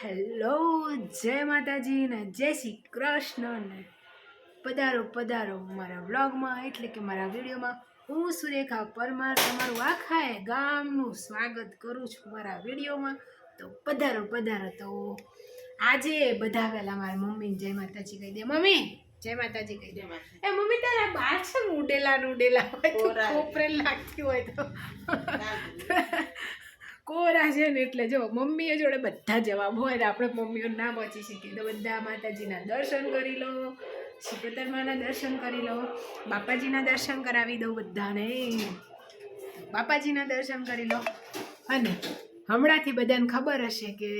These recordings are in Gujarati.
હેલો જય માતાજી ને જય શ્રી કૃષ્ણ ને પધારો પધારો મારા વ્લોગમાં. એટલે કે મારા વિડીયોમાં હું સુરેખા પરમાર તમારું આખા ગામનું સ્વાગત કરું છું મારા વિડીયોમાં. તો પધારો પધારો. તો આજે બધા પહેલા મારા મમ્મીને જય માતાજી કહી દે. મમ્મી જય માતાજી કહી દે. એ મમ્મી તારા બાર છે ઉડેલા નુડેલા હોય તો. કોપરે લાગતી હોય તો. કોરા છે ને એટલે જો મમ્મીએ જોડે બધા જવાબ હોય ને આપણે મમ્મીઓ ના પહોંચી શકીએ. તો બધા માતાજીના દર્શન કરી લો શિવતરમાના દર્શન કરી લો, બાપાજીના દર્શન કરાવી દઉં બધાને. બાપાજીના દર્શન કરી લો. અને હમણાંથી બધાને ખબર હશે કે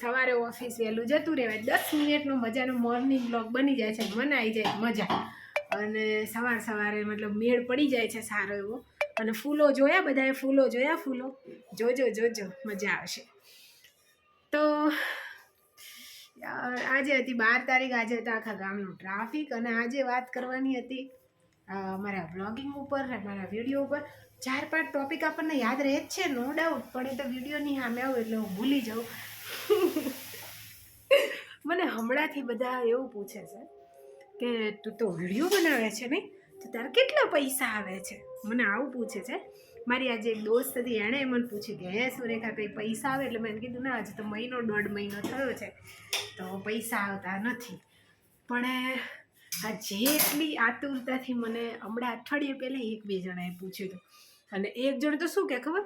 સવારે ઓફિસ વહેલું જતું રહેવાય. દસ મિનિટનું મજાનું મોર્નિંગ બ્લોગ બની જાય છે, મનાઈ જાય, મજા. અને સવાર સવારે મતલબ મેળ પડી જાય છે સારો એવો. અને ફૂલો જોયા? બધાએ ફૂલો જોયા ફૂલો? જોજો જોજો, મજા આવશે. તો આજે હતી બાર તારીખ, આજે હતા આખા ગામનું ટ્રાફિક અને આજે વાત કરવાની હતી મારા બ્લોગિંગ ઉપર, મારા વીડિયો ઉપર. ચાર, પાંચ ટોપિક આપણને યાદ રહે જ છે, નો ડાઉટ, પણ એ તો વિડીયોની સામે આવું એટલે હું ભૂલી જાઉં. મને હમણાંથી બધા એવું પૂછે છે કે, તું તો વીડિયો બનાવે છે નહીં? તો તારે કેટલા પૈસા આવે છે? મને આવું પૂછે છે. મારી આજે એક દોસ્ત હતી, એણે મને પૂછ્યું કે, હે સુરેખા, કંઈ પૈસા આવે? એટલે મેં કીધું, ના, હજી તો મહિનો, દોઢ મહિનો થયો છે, તો પૈસા આવતા નથી. પણ આ જેટલી આતુરતાથી મને હમણાં અઠવાડિયે પહેલાં એક બે જણાએ પૂછ્યું હતું. અને એક જણ તો શું કે, ખબર?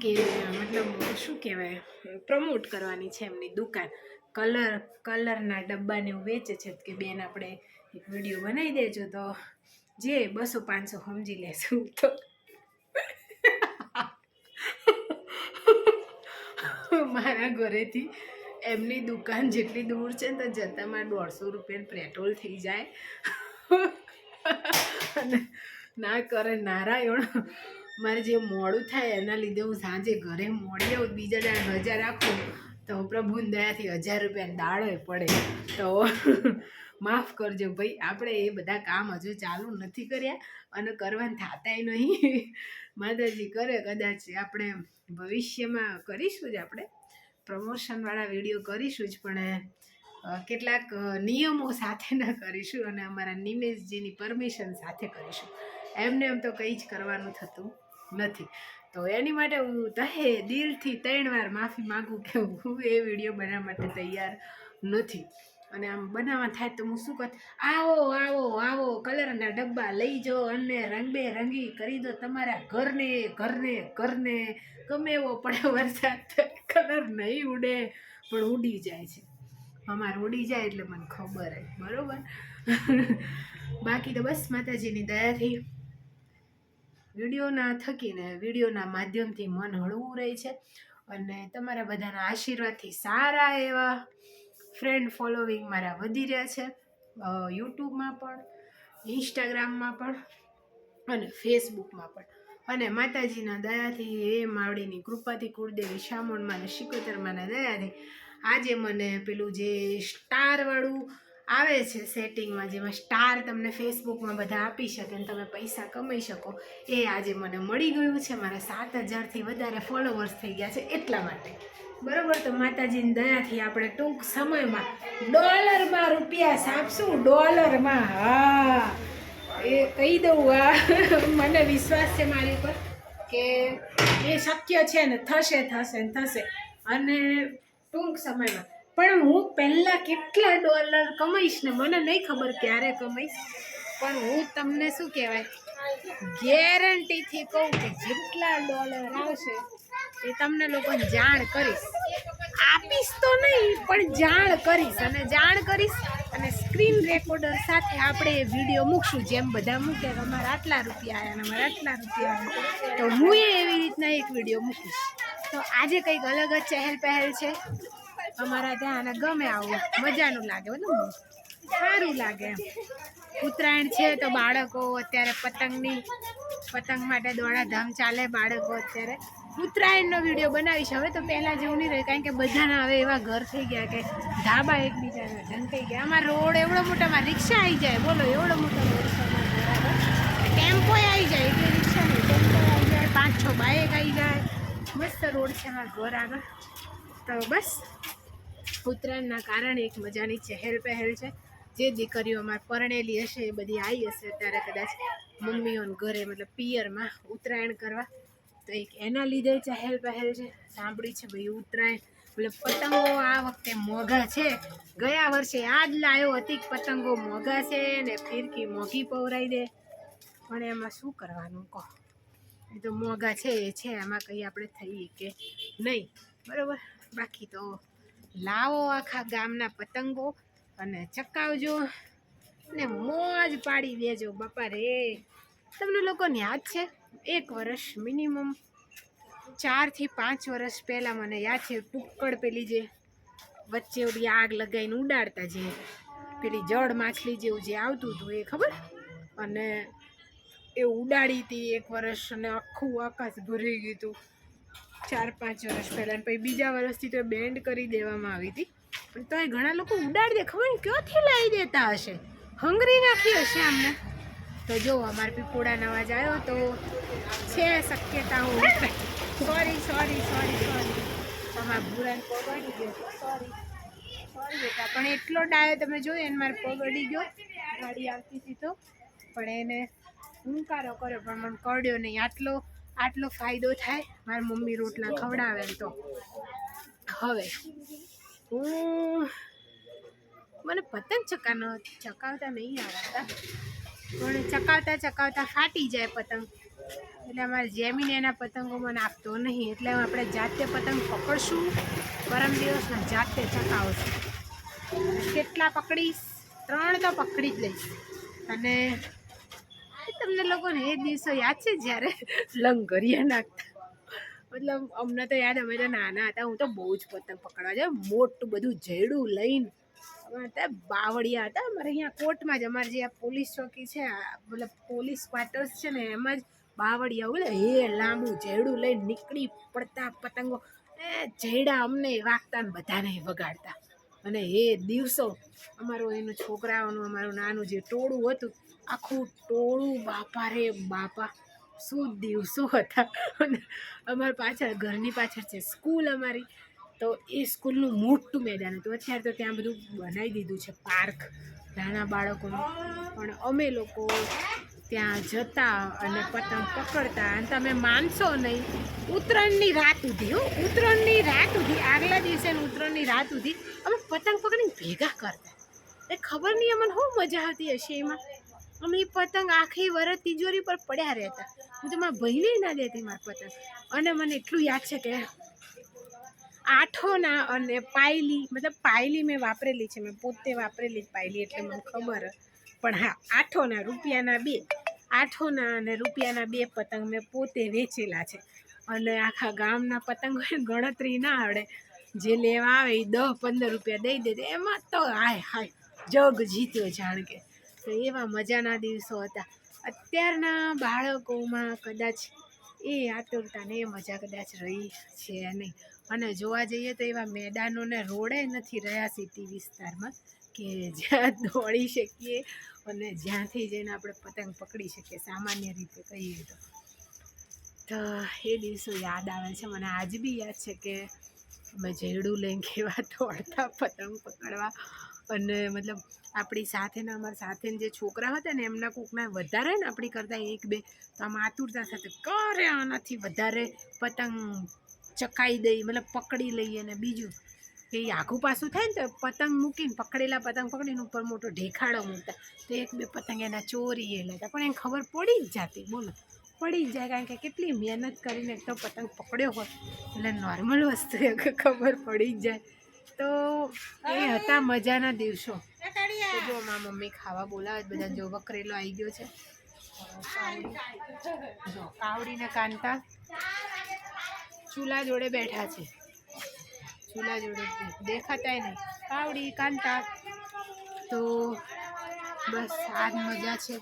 કે, મતલબ, શું કહેવાય પ્રમોટ કરવાની છે એમની દુકાન. કલર, કલરના ડબ્બાને એવું વેચે છે કે બેન, આપણે એક વીડિયો બનાવી દેજો તો જે બસો પાંચસો સમજી લેશું તો. મારા ઘરેથી એમની દુકાન જેટલી દૂર છે ને તો જતામાં દોઢસો રૂપિયાનું પેટ્રોલ થઈ જાય. ના કરે, નારાયણ, મારે જે મોડું થાય એના લીધે હું સાંજે ઘરે મોડી આવું, બીજા દાડે રજા રાખું તો પ્રભુની દયાથી હજાર રૂપિયાની દાળોય પડે. તો માફ કરજો ભાઈ, આપણે એ બધા કામ હજુ ચાલુ નથી કર્યા અને કરવાનું થતાય નહીં. માતાજી કરે કદાચ આપણે ભવિષ્યમાં કરીશું જ આપણે. પ્રમોશનવાળા વીડિયો કરીશું જ, પણ કેટલાક નિયમો સાથેના કરીશું અને અમારા નિમેશજીની પરમિશન સાથે કરીશું. એમને એમ તો કંઈ જ કરવાનું થતું નથી. તો એની માટે હું તહે દિલથી ત્રણ વાર માફી માગું કે હું એ વીડિયો બનાવવા માટે તૈયાર નથી. અને આમ બનાવવા થાય તો હું શું કર? આવો આવો આવો, કલરના ડબ્બા લઈ જો અને રંગબેરંગી કરી દો તમારા ઘરને ઘરને ઘરને. ગમે એવો પડે વરસાદ કલર નહીં ઉડે, પણ ઉડી જાય છે. અમારે ઉડી જાય એટલે મને ખબર હોય બરાબર? બાકી તો બસ માતાજીની દયાથી વિડીયોના થકીને વિડીયોના માધ્યમથી મન હળવું રહે છે. અને તમારા બધાના આશીર્વાદથી સારા એવા ફ્રેન્ડ ફોલોવિંગ મારા વધી રહ્યા છે યુટ્યુબમાં પણ ઇન્સ્ટાગ્રામમાં પણ અને ફેસબુકમાં પણ. અને માતાજીના દયાથી, એ માવડીની કૃપાથી, કુળદેવી શામણમાં અને શિકોતરમાંના દયાથી આજે મને પેલું જે સ્ટારવાળું આવે છે સેટિંગમાં જેમાં સ્ટાર તમને ફેસબુકમાં બધા આપી શકે અને તમે પૈસા કમાઈ શકો, એ આજે મને મળી ગયું છે. મારા સાત હજારથી વધારે ફોલોવર્સ થઈ ગયા છે એટલા માટે. બરોબર? તો માતાજીની દયાથી આપણે ટૂંક સમયમાં ડોલરમાં રૂપિયા સાપશું ડોલરમાં, હા. એ કહી દઉં આ મને વિશ્વાસ છે મારી પર કે એ શક્ય છે ને થશે થશે ને થશે. અને ટૂંક સમયમાં. પણ હું પહેલાં કેટલા ડોલર કમાઈશ ને મને નહીં ખબર ક્યારે કમાઈશ. પણ હું તમને શું કહેવાય? ગેરંટીથી કહું કે જેટલા ડોલર આવશે એ તમને લોકોને જાણ કરીશ. આપીશ તો નહીં, પણ જાણ કરીશ અને જાણ કરીશ અને સ્ક્રીન રેકોર્ડર સાથે આપણે એ વીડિયો મૂકશું. જેમ બધા મૂકે અમારા આટલા રૂપિયા આવ્યા અને અમારા આટલા રૂપિયા આવ્યા તો હું એવી રીતના એક વીડિયો મૂકીશ. તો આજે કંઈક અલગ જ ચહેલ પહેલ છે. અમારા ત્યાં અને ગમે આવું. મજાનું લાગે બધું સારું લાગે એમ. ઉત્તરાયણ છે તો બાળકો અત્યારે પતંગની, પતંગ માટે દોડાધામ ચાલે બાળકો અત્યારે. ઉત્તરાયણનો વીડિયો બનાવીશ. હવે તો પહેલાં જેવું નહીં રહે, કારણ કે બધાના હવે એવા ઘર થઈ ગયા કે ધાબા એકબીજાના ઢંકાઈ ગયા. આમાં રોડ એવડો મોટામાં રિક્ષા આવી જાય. બોલો, એવડો મોટો રોડ ટેમ્પોય આવી જાય, એટલે રિક્ષા નહીં. ટેમ્પો આવી જાય, પાંચ છ બાઇક આવી જાય. મસ્ત રોડ છે અમારા ઘર આગળ. તો બસ, ઉત્તરાયણના કારણે એક મજાની ચહેલ પહેલ છે. જે દીકરીઓ અમારે પરણેલી હશે, એ બધી આવી હશે ત્યારે કદાચ મમ્મીઓને ઘરે, મતલબ પિયરમાં ઉત્તરાયણ કરવા. તો એક એના લીધે ચહેલ પહેલ છે. સાંભળી છે ભાઈ ઉત્તરાયણ. મતલબ પતંગો આ વખતે મોંઘા છે. ગયા વર્ષે આ જ લાયો હતી પતંગો મોંઘા છે ને ફિરકી મોંઘી પવરાઈ દે. પણ એમાં શું કરવાનું કહો? એ તો મોંઘા છે, એ છે. એમાં કંઈ આપણે થઈએ કે નહીં. બરાબર? બાકી તો લાવો આખા ગામના પતંગો અને ચકાવજો ને મોજ પાડી દેજો બાપા રે. તમને લોકોને યાદ છે? એક વર્ષ મિનિમમ ચારથી પાંચ વર્ષ પહેલાં મને યાદ છે, ટુક્કડ પેલી જે વચ્ચે ઓલી આગ લગાવીને ઉડાડતા જે પેલી જળ માછલી જેવું જે આવતું હતું એ ખબર? અને એ ઉડાડી હતી એક વર્ષ અને આખું આકાશ ભરી ગયું હતું. ચાર પાંચ વર્ષ પહેલાં પછી બીજા વર્ષથી તો બેન્ડ કરી દેવામાં આવી હતી. પણ તોય ઘણા લોકો ઉડાડી દે, ખબર ને ક્યાંથી લાવી દેતા હશે? હંગરી નાખી હશે અમને. તો જો, અમારે પીપોડા નવાજ આવ્યો તો છે શક્યતા હું સોરી સોરી સોરી સોરી અમારા ભૂરાને પગડી ગયો. સોરી સોરી બેટા. પણ એટલો ડાયો તમે જોયો એને મારે પગડી ગયો. ગાડી આવતી હતી તો. પણ એને હુંકારો કર્યો, પણ મને કરડ્યો નહીં. આટલો આટલો ફાયદો થાય, મારી મમ્મી રોટલા ખવડાવે ને તો. હવે, હું મને પતંગ ચકાનો ચકાવતા નહીં આવડતા. પણ ચકાવતા ચકાવતા ફાટી જાય પતંગ. એટલે અમારે જેમીને એના પતંગો મને આપતો નહીં. એટલે આપણે જાતે પતંગ પકડશું, પરમ દિવસના જાતે ચકાવશું. કેટલા પકડીશ? ત્રણ તો પકડી જ લઈશ. અને તમને લોકોને એ દિવસો યાદ છે જ્યારે લંગરિયા નાખતા? મતલબ અમને તો યાદ, અમે તો નાના હતા. હું તો બહુ જ પતંગ પકડવા જાય મોટું બધું જેડું લઈને હતા, બાવળિયા હતા. અમારે અહીંયા કોર્ટમાં જ, અમારે જે આ પોલીસ ચોકી છે મતલબ પોલીસ ક્વાર્ટર્સ છે ને, એમાં જ બાવળિયા બોલે, હે, લાંબુ જેડું લઈને નીકળી પડતા પતંગો. એ જેડા અમને વાગતા ને બધાને વગાડતા. અને એ દિવસો અમારું એનું છોકરાઓનું, અમારું નાનું જે ટોળું હતું, આખું ટોળું બાપા રે બાપા. શું દિવસો હતા. અને અમારી પાછળ, ઘરની પાછળ છે, સ્કૂલ અમારી. તો એ સ્કૂલનું મોટું મેદાન હતું. અત્યારે તો ત્યાં બધું બનાવી દીધું છે, પાર્ક, નાના બાળકોનું. પણ અમે લોકો ત્યાં જતા અને પતંગ પકડતા અને તમે માનશો નહીં, ઉત્તરાયણની રાત સુધી, હો, ઉત્તરાયણની રાત સુધી, આગલા દિવસે ઉત્તરાયણની રાત સુધી અમે પતંગ પકડીને ભેગા કરતા. એ ખબર નહીં અમને શું મજા આવતી હશે એમાં? અમે એ પતંગ આખી વરસ તિજોરી પર પડ્યા રહેતા. હું તો મારા ભાઈને ના દેતી મારા પતંગ. અને મને એટલું યાદ છે કે આઠોના અને પાયલી, મતલબ પાયલી મેં વાપરેલી છે, મેં પોતે વાપરેલી જ પાયલી એટલે મને ખબર પણ હા, આઠોના રૂપિયાના બે, આઠોના અને રૂપિયાના બે પતંગ મેં પોતે વેચેલા છે. અને આખા ગામના પતંગ ગણતરી ના આવડે. જે લેવા આવે એ દસ પંદર રૂપિયા દઈ દે એમાં તો હાય હાય, જગ જીત્યો જાણ કે તો એવા મજાના દિવસો હતા. અત્યારના બાળકોમાં કદાચ એ આતુરતાને એ મજા કદાચ રહી છે નહીં. અને જોવા જઈએ તો એવા મેદાનોને રોડે નથી રહ્યા સિટી વિસ્તારમાં કે જ્યાં દોડી શકીએ અને જ્યાંથી જઈને આપણે પતંગ પકડી શકીએ, સામાન્ય રીતે કહીએ તો. તો એ દિવસો યાદ આવે છે. મને આજ બી યાદ છે કે અમે જેડું લઈને કેવા દોડતા, પતંગ પકડવા. અને મતલબ આપણી સાથેના, અમારા સાથેના જે છોકરા હતા ને, એમના કોકના વધારે ને આપણી કરતાં એક બે, તો આમ આતુરતા સાથે કરે આનાથી વધારે પતંગ ચકાઈ દઈ, મતલબ પકડી લઈએ ને બીજું. કે એ આખું પાછું થાય ને તો પતંગ મૂકીને, પકડેલા પતંગ પકડીને ઉપર મોટો ઢેખાડો મૂકતા. તો એક બે પતંગ એના ચોરીએ લેતા. પણ એને ખબર પડી જ જાતી, બોલો. પડી જ જાય કારણ કે કેટલી મહેનત કરીને એક તો પતંગ પકડ્યો હોય. એટલે નોર્મલ વસ્તુ એ ખબર પડી જ જાય. તો એ હતા મજાના દિવસો. જો મારા મમ્મી ખાવા બોલાવે, બધા જો વકરેલો આવી ગયો છે. જો કાવડીને કાંતા ચૂલા જોડે બેઠા છે. ચૂલા જોડે દેખાતાય નહીં. કાવડી, કાંતા તો બસ આ મજા છે.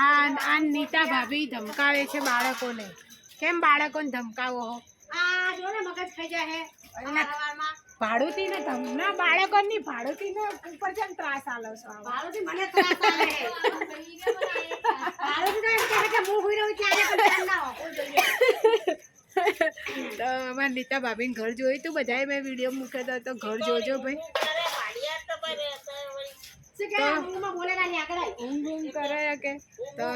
આ આ નીતા ભાભી ધમકાવે છે બાળકોને. કેમ બાળકોને ધમકાવો હો? આ જો ને મગજ ખાઈ જાય હે. ભાડુતી ને તમને બાળકો ની ભાડુતી ને ઉપર છે ત્રાસ આલો છો ભાડુતી મને ત્રાસ આલે ભાડુતી તો એમ કહે કે હું ભૂઈ રહું ત્યારે પણ ધ્યાન ના તો અમારા નીતા ભાભી ઘર જોયું તું બધાએ મેં વીડિયો મૂક્યો હતો તો ઘર જોજો ભાઈ. કરે કે? તો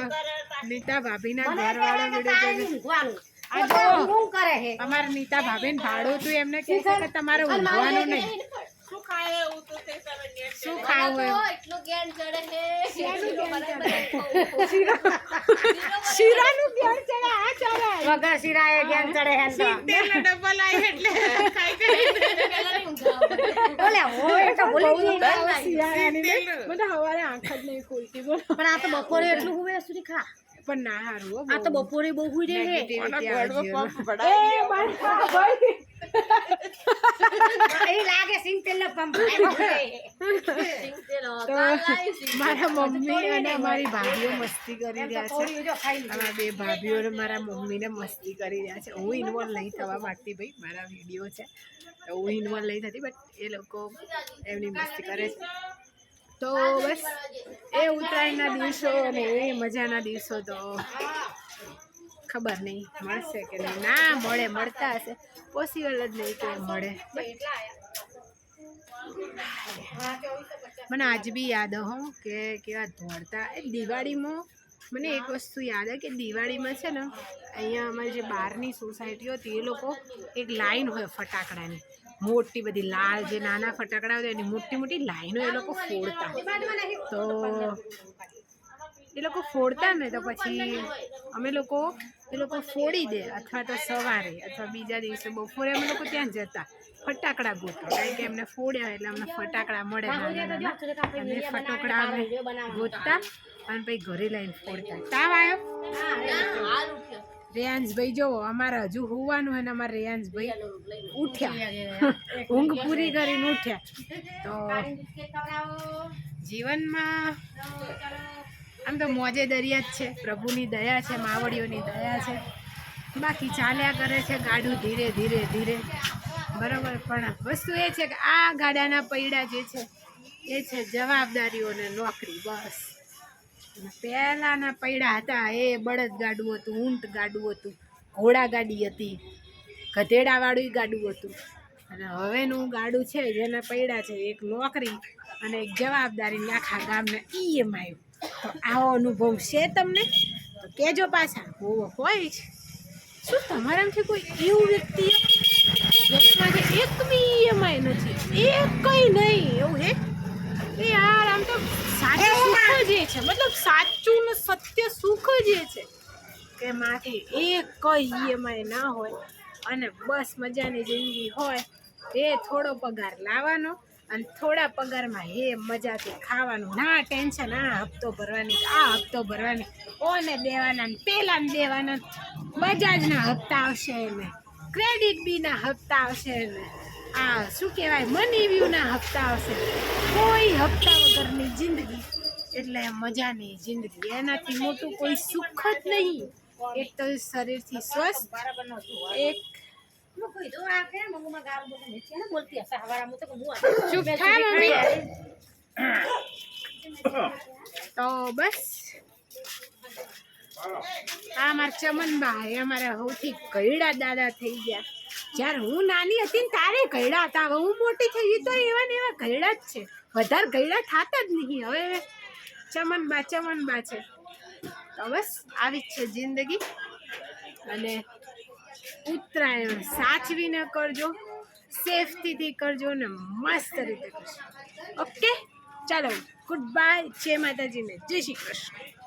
નીતા ભાભીના ઘરવાળો વીડિયો કે ઊંઘ કરે છે. અમારા નીતા ભાભીને ભાડું તું એમને કહે છે કે તમારે ઊંઘવાનું નહીં. શું ખાવું ધ્યાન છે. ને આ ચાલે વગર શિરાએ જ્ઞાન ચડે હે તો. તેલનો ડબ્બો લાવી એટલે ખાઈ ખાઈ બોલે હોય તો બોલી જ નહીં. બહુ શિયાળાની ને મને સવારે આંખ જ નહીં ખુલતી બોલો. પણ આ તો બપોરે એટલું હુવે સુધી ખા. પણ ના હારું હો આ તો બપોરે બહુ હુઈ રહે. એ. લાગે સિંગ પંપ મારા મમ્મી અને મારી ભાભીઓ મસ્તી કરી રહ્યા છે. અમારા બે ભાભીઓ અને મારા મમ્મીને મસ્તી કરી રહ્યા છે. હું ઇન્વોલ્વ નહીં થવા માંગતી ભાઈ મારા વીડિયો છે. તો હું ઇન્વોલ્વ નહીં થતી બટ એ લોકો એમની મસ્તી કરે છે. તો બસ, એ ઉત્તરાયણના દિવસો અને એ મજાના દિવસો તો ખબર નહીં, મળશે કે નહીં? ના, મળે, મળતા હશે. પોસિબલ જ નહીં કે મળે. મને આજ બી યાદ હો કે કેવા દોડતા એ દિવાળીમાં, મને એક વસ્તુ યાદ આવે કે દિવાળીમાં છે ને, અહીંયા અમારી જે બહારની સોસાયટીઓ હતી, એ લોકો એક લાઈન હોય ફટાકડાની. મોટી બધી લાલ જે નાના ફટાકડા હોય એની મોટી મોટી લાઈનો એ લોકો ફોડતા. તો એ લોકો ફોડતા ને તો પછી અમે લોકો એ લોકો ફોડી દે અથવા તો સવારે અથવા બીજા દિવસે બપોરે અમે લોકો ત્યાં જતા ફટાકડા ગોતવા. કારણ કે એમને ફોડ્યા એટલે અમને ફટાકડા મળે અને ફટાકડા ગોતતા અને પછી ઘરે લઈને ફોડતા. તાવ આવ્યો? રેયાંશભાઈ જોવો અમારે હજુ હોવાનું હોય ને અમારે રેયાંશભાઈ. ઉઠ્યા. ઊંઘ પૂરી કરીને ઉઠ્યા. તો જીવનમાં આમ તો મોજે દરિયા જ છે. પ્રભુની દયા છે માવડીઓની દયા છે. બાકી ચાલ્યા કરે છે ગાડું ધીરે ધીરે ધીરે. બરાબર પણ વસ્તુ એ છે કે આ ગાડાના પૈડા જે છે એ છે જવાબદારીઓ અને નોકરી બસ. પહેલાંના પૈડા હતા એ બળદ ગાડું હતું ઊંટ ગાડું હતું ઘોડા ગાડી હતી ગધેડાવાળું ગાડું હતું. અને હવેનું ગાડું છે, જેના પૈડા છે, એક નોકરી અને એક જવાબદારી આખા ગામને એમ આવ્યું તો આવો અનુભવ છે તમને? તો કહેજો પાછા. હોવો હોય જ. શું તમારામાંથી કોઈ એવું વ્યક્તિ? જેના માટે એક બી ઈએમઆઈ નથી. એક કંઈ નહીં. એવું હે? છે. મતલબ સાચું ને સત્ય સુખ જ એ છે કે માથે એક કઈ એમાં ના હોય અને બસ મજાની જિંદગી હોય એ થોડો પગાર લાવવાનો અને થોડા પગારમાં હે મજાથી ખાવાનું. ના ટેન્શન, આ હપ્તો ભરવાની, આ હપ્તો ભરવાની. ઓને દેવાના પેલા દેવાના. બજાજના હપ્તા આવશે એને. ક્રેડિટ બીના હપ્તા આવશે એને. આ શું કહેવાય? મની વ્યૂના હપ્તા આવશે. કોઈ હપ્તા વગરની જિંદગી. એટલે મજાની જિંદગી. એનાથી મોટું કોઈ સુખ જ નહીં. એક તો શરીરથી સ્વસ્થ એક તો બસ. આ મારા ચમનભાઈ અમારા સૌથી કઈડા દાદા થઈ ગયા. જ્યારે હું નાની હતી ને તારે કઈડા હતા. હવે હું મોટી થઈ ગઈ તો એવા ને એવા કઈડા જ છે. વધારે કઈડા થતા જ નહીં. હવે ચમનબા ચમનબા છે તો બસ, આવી જ છે જિંદગી. અને ઉત્તરાયણ સાચવીને કરજો, સેફટીથી કરજો ને મસ્ત રીતે કરજો. ઓકે? ચાલો, ગુડ બાય, જય માતાજીને જય શ્રી કૃષ્ણ.